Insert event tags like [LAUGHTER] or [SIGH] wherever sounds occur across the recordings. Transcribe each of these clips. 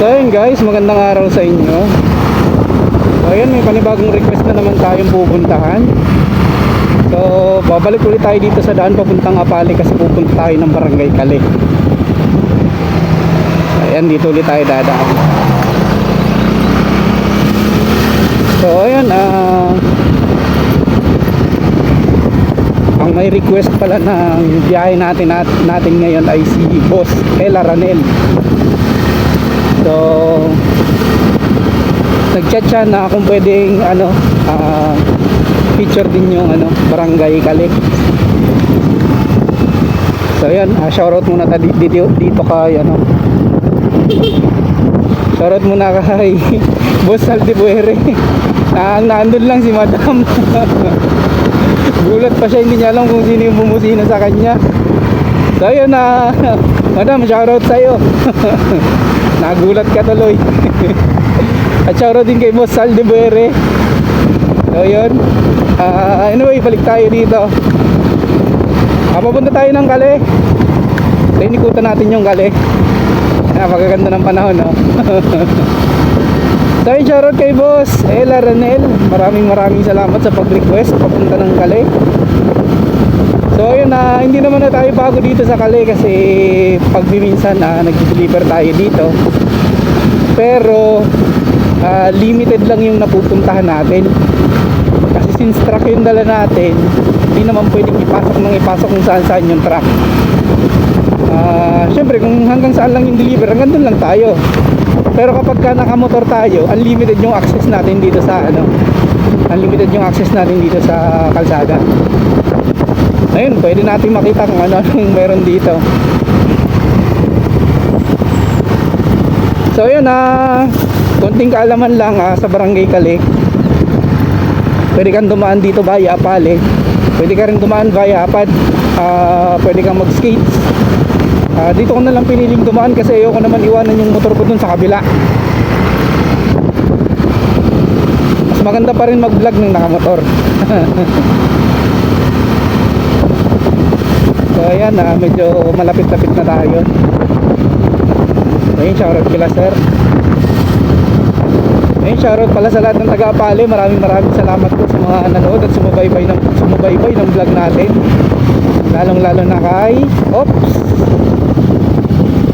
So ayun guys, magandang araw sa inyo. So ayun, may panibagong request na naman tayong pupuntahan. So babalik ulit tayo dito sa daan papuntang Apali kasi pupunta tayo ng Barangay Kali. Ayan, dito ulit tayo dadaan. So ayun, ah... ang may request pala ng biyahe natin nat, natin ngayon ay si Boss Ella Ranel. So nagchat siya na kung pwedeng ano ah, feature din yung ano barangay Kalik. So yan, uh, shoutout muna ta dito, dito, kay ano. Shoutout muna kay [LAUGHS] Boss Saldibuere. Na nandun lang si Madam. [LAUGHS] Gulat pa siya, hindi niya alam kung sino yung bumusina sa kanya. So ayun na, [LAUGHS] Madam, shoutout sa'yo. Nagulat ka tuloy. [LAUGHS] At shoutout din kay Boss Sal de Buere. So yun. Ah, anyway, balik tayo dito. Ah, papunta tayo ng Kale. So inikutan natin yung Kale. Napakaganda ng panahon, no? [LAUGHS] So yun, shoutout kay Boss Ella Ranel. Maraming maraming salamat sa pag-request papunta ng Kale. So ayun na hindi naman na tayo bago dito sa Kale kasi pag minsan uh, nag-deliver tayo dito. Pero ah, limited lang yung napupuntahan natin. Kasi since truck yung dala natin, hindi naman pwedeng ipasok ng ipasok kung saan saan yung truck. Ah, syempre kung hanggang saan lang yung deliver, hanggang doon lang tayo. Pero kapag ka nakamotor tayo, unlimited yung access natin dito sa ano, unlimited yung access natin dito sa kalsada. Ayun, pwede natin makita kung ano yung meron dito. So ayun ah, konting kaalaman lang ah, sa Barangay Kalik. Pwede kang dumaan dito via Apale. Pwede ka rin dumaan via Apad. Ah, pwede kang mag-skates. Ah, dito ko na lang piniling dumaan kasi ayoko naman iwanan yung motor ko dun sa kabila. Mas maganda pa rin mag-vlog ng nakamotor. [LAUGHS] so ayan, ah, medyo malapit-lapit na tayo. Ayun, shoutout kila sir. Ayun, shoutout pala sa lahat ng taga-Apale. Maraming maraming salamat po sa mga nanood at sumubaybay ng, sumubaybay ng vlog natin. Lalong-lalo na kay... Oops!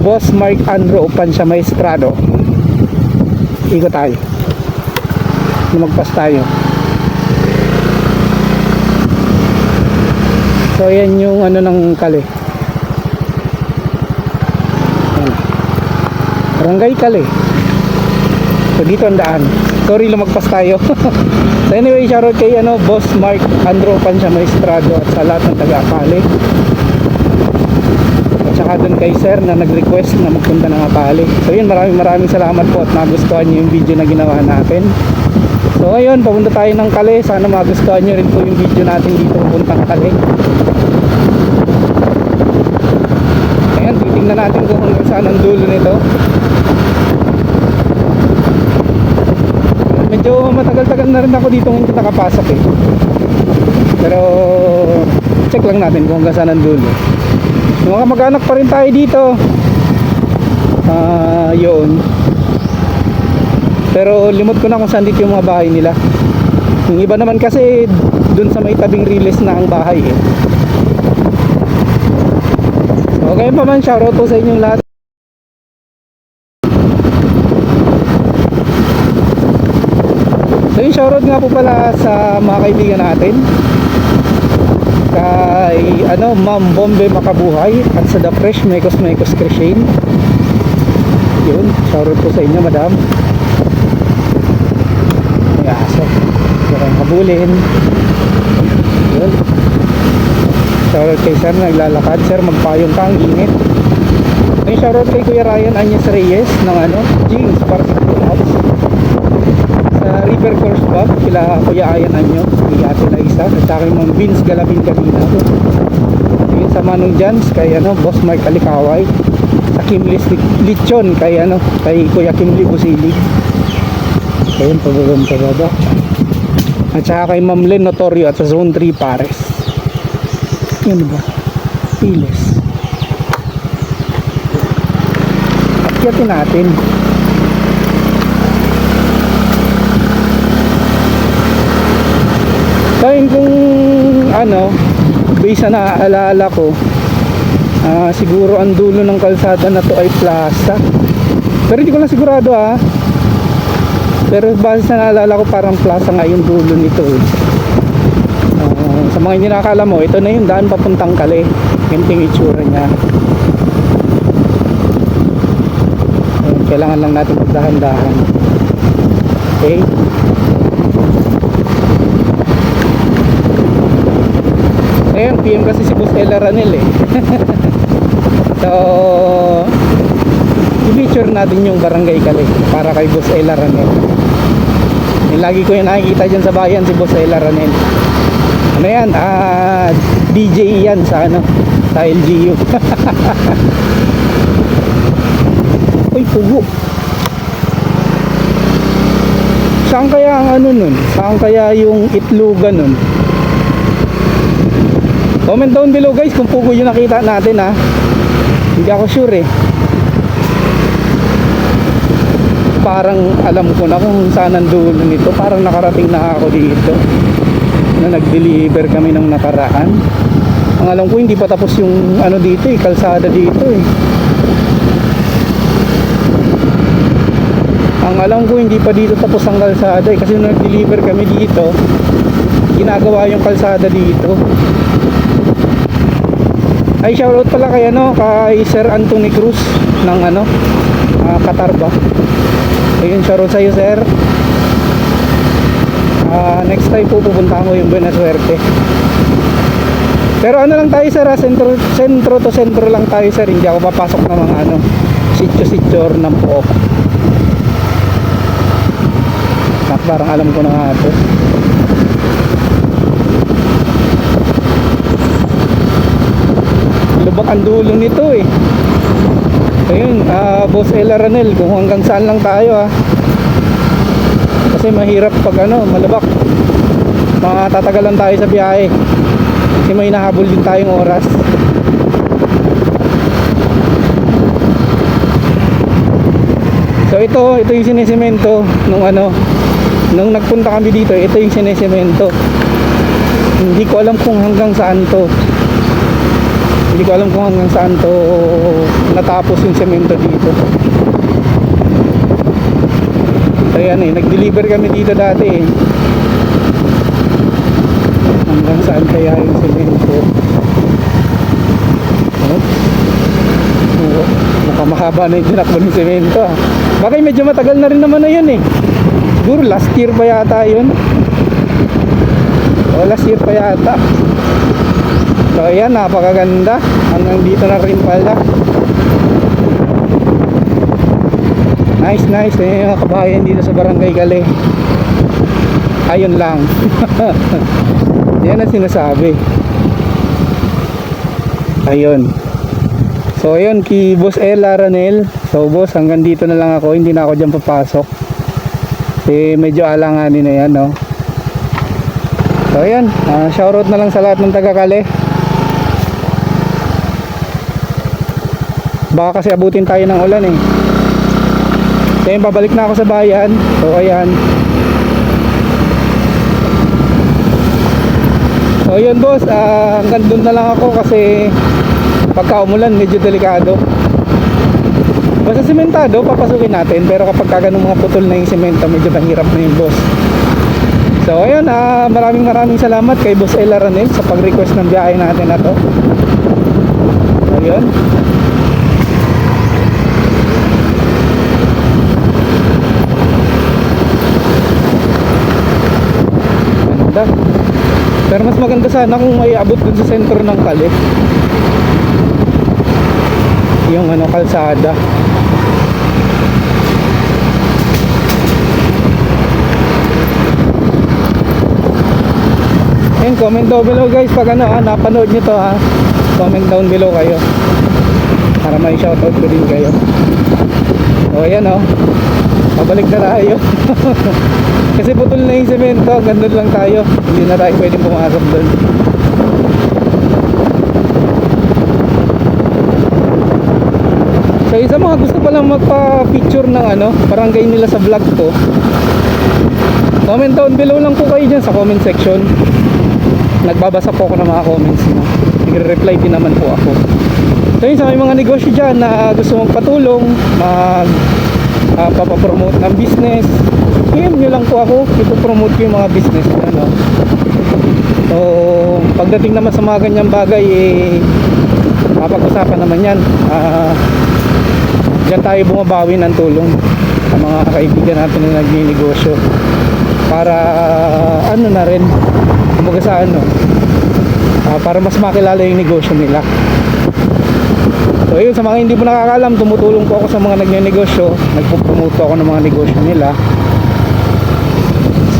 Boss Mark Andro Pansya Maestrado Ikot tayo Lumagpas tayo So yan yung ano ng kali Ayan. Barangay Kali So dito ang daan Sorry lumagpas tayo [LAUGHS] So anyway shoutout kay ano, Boss Mark Andro Pansya Maestrado At sa lahat ng taga-Apale at saka dun kay sir na nag-request na magpunta ng Apali. So yun, maraming maraming salamat po at nagustuhan nyo yung video na ginawa natin. So ngayon, papunta tayo ng Kale. Sana magustuhan nyo rin po yung video natin dito papunta ng Kale. Ayan, titingnan natin kung hanggang saan ang dulo nito. Medyo matagal-tagal na rin ako dito ngayon nakapasok eh. Pero check lang natin kung hanggang saan ang dulo. Mga kamag-anak pa rin tayo dito. Ah, yun. Pero limot ko na kung saan dito yung mga bahay nila. Yung iba naman kasi dun sa may tabing release na ang bahay eh. Okay pa man, shoutout po sa inyong lahat. So yung shoutout nga po pala sa mga kaibigan natin kay ano Ma'am Bombe Makabuhay at sa The Fresh Mekos Mekos Crescent yun shoutout po sa inyo madam aso parang habulin yun. Shoutout kay sir naglalakad. Sir magpayong ka ang init. May shoutout kay Kuya Ryan Anyes Reyes ng ano Jeans para sa Clubs sa River Course Pub kila Kuya Ayan Anyo kay Ate Laisa at sa aking Ma'am Vince Galabin Gabina yun sa Manong Jans kay ano Boss Mark Alikaway. Sa Kimlis Lichon kay ano kay Kuya Kimli Busili ayun pababang pababa at saka kay Ma'am Len Notorio at sa Zone 3 Pares yun ba? Piles. Akyatin natin. Tayo kung ano based sa naaalala ko uh, siguro ang dulo ng kalsada na to ay plaza. Pero hindi ko lang sigurado ah. Pero base sa naalala ko parang plaza nga yung dulo nito eh. Ah, sa mga hindi nakakala mo, ito na yung daan papuntang Kale. Ganito yung itsura niya. Ayun, kailangan lang natin magdahan-dahan. Okay? Ngayon, PM kasi si Boss Ella Ranel eh. [LAUGHS] so, i-feature natin yung Barangay Kale para kay Boss Ella Ranel. Yung lagi ko yung nakikita dyan sa bayan si Boss Ella Ranel. Ano yan? Ah, DJ yan sa ano? Sa LGU. [LAUGHS] Uy, pugo. Saan kaya ang ano nun? Saan kaya yung itlogan nun? Comment down below guys kung pugo yung nakita natin ha. Hindi ako sure eh. Parang alam ko na kung saan ang dulo nito. Parang nakarating na ako dito. Na nag-deliver kami ng nakaraan. Ang alam ko hindi pa tapos yung ano dito eh, kalsada dito eh. Ang alam ko hindi pa dito tapos ang kalsada eh. Kasi nung nag-deliver kami dito, ginagawa yung kalsada dito. Ay shoutout pala kay ano kay Sir Anthony Cruz ng ano ah, Qatar ba. Ayun shoutout sa iyo sir. Ah, next time po pupunta ko yung Buena. Pero ano lang tayo sir, ah, sentro, sentro to sentro lang tayo sir, hindi ako papasok ng mga ano, sityo-sityo or ng Parang alam ko na nga ito. Ang dulo nito eh. Ayun ah boss Ella Ranel kung hanggang saan lang tayo ah. Kasi mahirap pag ano malubak matatagalan tayo sa biyahe. Kasi may nahabol din tayong oras. So ito ito yung sinisemento nung ano nung nagpunta kami dito ito yung sinisemento hindi ko alam kung hanggang saan to hindi ko alam kung hanggang saan to natapos yung semento dito. So yan eh nag-deliver kami dito dati eh. Hanggang saan kaya yung semento? Oo, mukhang mahaba na yung tinakbo ng semento ah. bagay medyo matagal na rin naman na yun eh. Siguro last year pa yata yun. O last year pa yata So ayan, napakaganda. Hanggang dito na rin pala. Nice, nice. Eh, mga kabayan dito sa Barangay Gale. Ayun lang. [LAUGHS] Yan ang sinasabi. Ayun. So ayun, kay Boss Ella Ranel. So boss, hanggang dito na lang ako. Hindi na ako dyan papasok. Kasi medyo alanganin na yan, no? So ayan, ah, shoutout na lang sa lahat ng taga-Kale. Baka kasi abutin tayo ng ulan eh. So yun babalik na ako sa bayan. So ayan. So yun boss. Ah, hanggang doon na lang ako kasi pagka umulan medyo delikado. Basta sementado papasukin natin. Pero kapag kaganong mga putol na yung semento medyo mahirap na yung boss. So ayun ah, maraming maraming salamat kay boss Ella Ranel sa pag request ng biyahe natin na to. Ayun ganda pero mas maganda sana kung may abot dun sa sentro ng kali yung ano kalsada. Ayun, comment down below guys. Pag ano ha, napanood nyo to ha comment down below kayo. Para may shoutout ko din kayo. O ayan o pabalik na tayo [LAUGHS] kasi putol na yung semento gandun lang tayo hindi na tayo pwedeng pumasok doon so isa mga gusto palang magpa-picture ng ano barangay nila sa vlog ko comment down below lang po kayo dyan sa comment section nagbabasa po ako ng mga comments nyo. Nagre-reply din naman po ako. So yun sa mga negosyo dyan na gusto mong patulong, mag ah, papapromote ng business, PM nyo lang po ako, ipopromote ko yung mga business ko. Ano? So, pagdating naman sa mga ganyang bagay, eh, mapag-usapan naman yan. Ah, Diyan tayo bumabawi ng tulong sa mga kaibigan natin na nagninegosyo para ano na rin kumbaga sa ano ah, para mas makilala yung negosyo nila so yun sa mga hindi po nakakalam tumutulong po ako sa mga nagnenegosyo nagpupromote ako ng mga negosyo nila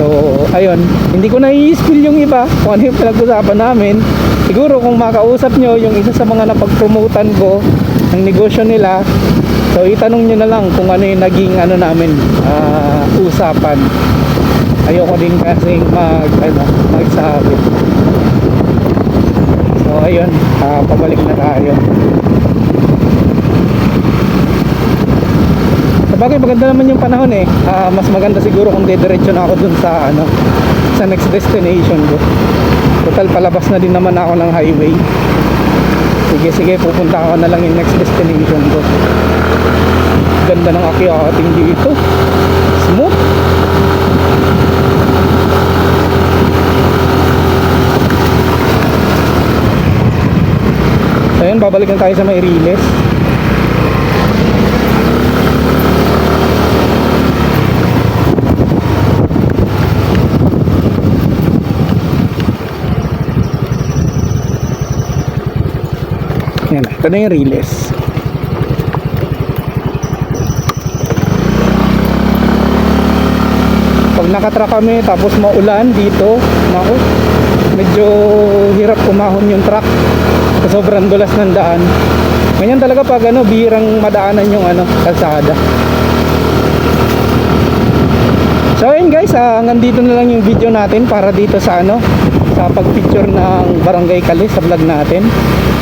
so ayun hindi ko na i-spill yung iba kung ano yung pinag-usapan namin siguro kung makausap nyo yung isa sa mga napag-promotan ko ng negosyo nila So itanong nyo na lang kung ano yung naging ano namin ah, usapan. Ayoko din kasi mag ano, magsabi. So ayun, ah, pabalik na tayo. Sabagay maganda naman yung panahon eh. Ah, mas maganda siguro kung dediretso na ako dun sa ano sa next destination ko. Total palabas na din naman ako ng highway. Sige sige, pupunta ako na lang yung next destination ko ganda ng akyating dito smooth ayun babalik na tayo sa may Riles yan ito na yung Riles pag nakatrack kami tapos maulan dito naku medyo hirap kumahon yung truck. Sobrang dulas ng daan. Ganyan talaga pag ano bihirang madaanan yung ano kalsada. So ayun guys ah, hanggang dito na lang yung video natin para dito sa ano sa pagpicture ng barangay Kali sa vlog natin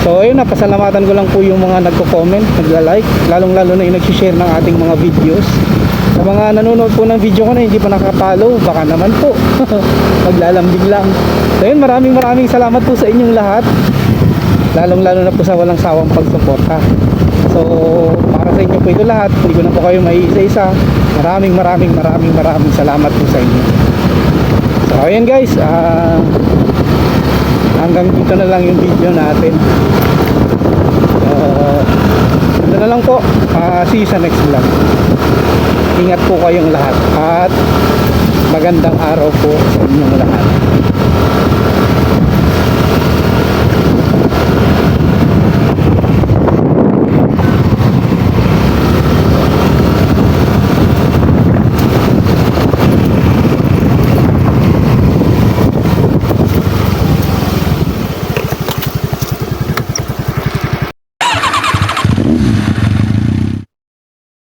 so ayun napasalamatan ko lang po yung mga nagko-comment nagla-like lalong lalo na yung nag-share ng ating mga videos sa mga nanonood po ng video ko na hindi pa nakapollow, baka naman po. [LAUGHS] Maglalambing lang. So yun, maraming maraming salamat po sa inyong lahat. Lalong lalo na po sa walang sawang pagsuporta. So, para sa inyo po ito lahat. Hindi ko na po kayo may isa-isa. Maraming maraming maraming maraming salamat po sa inyo. So, ayan guys. ah, hanggang dito na lang yung video natin. Uh, ito na lang po. Ah, see you sa next vlog ingat po kayong lahat at magandang araw po sa inyong lahat